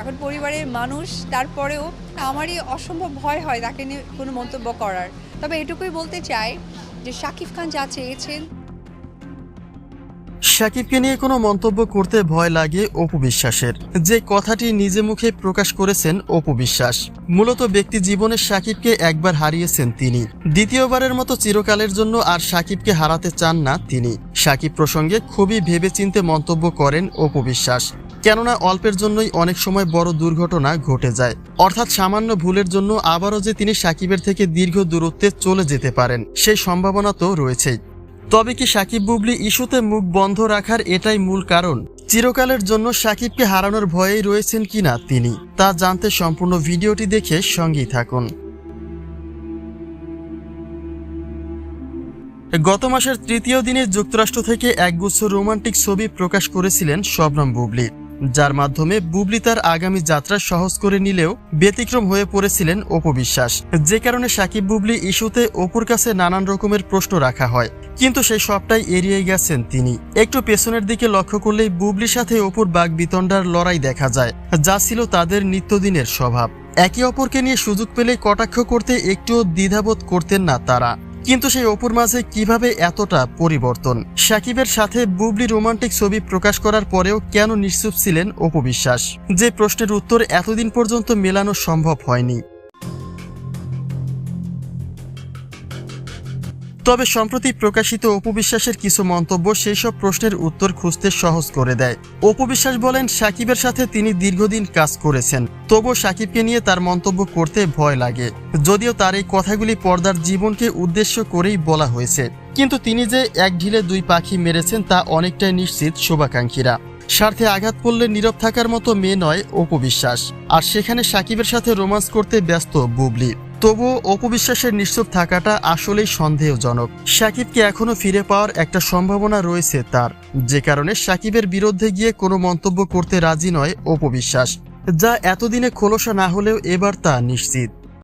এখন পরিবারের মানুষ, তারপরেও আমারই অসম্ভব ভয় হয় তাকে নিয়ে কোনো মন্তব্য করার। তবে এটুকুই বলতে চাই যে শাকিব খান যা চেয়েছেন। শাকিবকে নিয়ে কোনো মন্তব্য করতে ভয় লাগে অপু বিশ্বাসের। যে কথাটি নিজে মুখে প্রকাশ করেছেন অপু বিশ্বাস। মূলত ব্যক্তি জীবনে সাকিবকে একবার হারিয়েছেন তিনি। দ্বিতীয়বারের মতো চিরকালের জন্য আর সাকিবকে হারাতে চান না তিনি। সাকিব প্রসঙ্গে খুবই ভেবেচিন্তে মন্তব্য করেন অপু বিশ্বাস। কেননা অল্পের জন্যই অনেক সময় বড় দুর্ঘটনা ঘটে যায়। অর্থাৎ সামান্য ভুলের জন্য আবারও যে তিনি সাকিবের থেকে দীর্ঘ দূরত্বে চলে যেতে পারেন সেই সম্ভাবনা তো রয়েছেই। তবে কি সাকিব বুবলি ইস্যুতে মুখ বন্ধ রাখার এটাই মূল কারণ? চিরকালের জন্য সাকিবকে হারানোর ভয়েই রয়েছেন কিনা তিনি, তা জানতে সম্পূর্ণ ভিডিওটি দেখে সঙ্গেই থাকুন। গত মাসের তৃতীয় দিনে যুক্তরাষ্ট্র থেকে একগুচ্ছ রোমান্টিক ছবি প্রকাশ করেছিলেন শবনম বুবলি। যার মাধ্যমে বুবলি তার আগামী যাত্রা সহজ করে নিলেও ব্যতিক্রম হয়ে পড়েছিলেন অপু বিশ্বাস। যে কারণে সাকিব বুবলি ইস্যুতে অপুর কাছে নানান রকমের প্রশ্ন রাখা হয়। কিন্তু সেই সবটাই এড়িয়ে গেছেন তিনি। একটু পেছনের দিকে লক্ষ্য করলেই বুবলির সাথে অপুর বাঘ বিতণ্ডার লড়াই দেখা যায়, যা ছিল তাদের নিত্যদিনের স্বভাব। একে অপরকে নিয়ে সুযোগ পেলেই কটাক্ষ করতে একটুও দ্বিধাবোধ করতেন না তারা। কিন্তু সেই অপুর মাঝে কীভাবে এতটা পরিবর্তন? সাকিবের সাথে বুবলি রোমান্টিক ছবি প্রকাশ করার পরেও কেন নিশ্চুপ ছিলেন অপু বিশ্বাস? যে প্রশ্নের উত্তর এতদিন পর্যন্ত মেলানো সম্ভব হয়নি। তবে সম্প্রতি প্রকাশিত অপবিশ্বাসের কিছু মন্তব্য সেই সব প্রশ্নের উত্তর খুঁজতে সহজ করে দেয়। অপবিশ্বাস বলেন, সাকিবের সাথে তিনি দীর্ঘদিন কাজ করেছেন। তবুও সাকিবকে নিয়ে তার মন্তব্য করতে ভয় লাগে। যদিও তার এই কথাগুলি পর্দার জীবনকে উদ্দেশ্য করেই বলা হয়েছে। কিন্তু তিনি যে এক ঢিলে দুই পাখি মেরেছেন তা অনেকটাই নিশ্চিত শুভাকাঙ্ক্ষীরা। স্বার্থে আঘাত পড়লে নীরব থাকার মতো মেয়ে নয় অপবিশ্বাস। আর সেখানে সাকিবের সাথে রোমান্স করতে ব্যস্ত বুবলি। তবুও অপবিশ্বাসের নিশ্চুপ থাকাটা আসলেই সন্দেহজনক। সাকিবকে এখনও ফিরে পাওয়ার একটা সম্ভাবনা রয়েছে তার। যে কারণে সাকিবের বিরুদ্ধে গিয়ে কোনো মন্তব্য করতে রাজি নয় অপবিশ্বাস। যা এতদিনে খোলসা না হলেও এবার তা নিশ্চিত।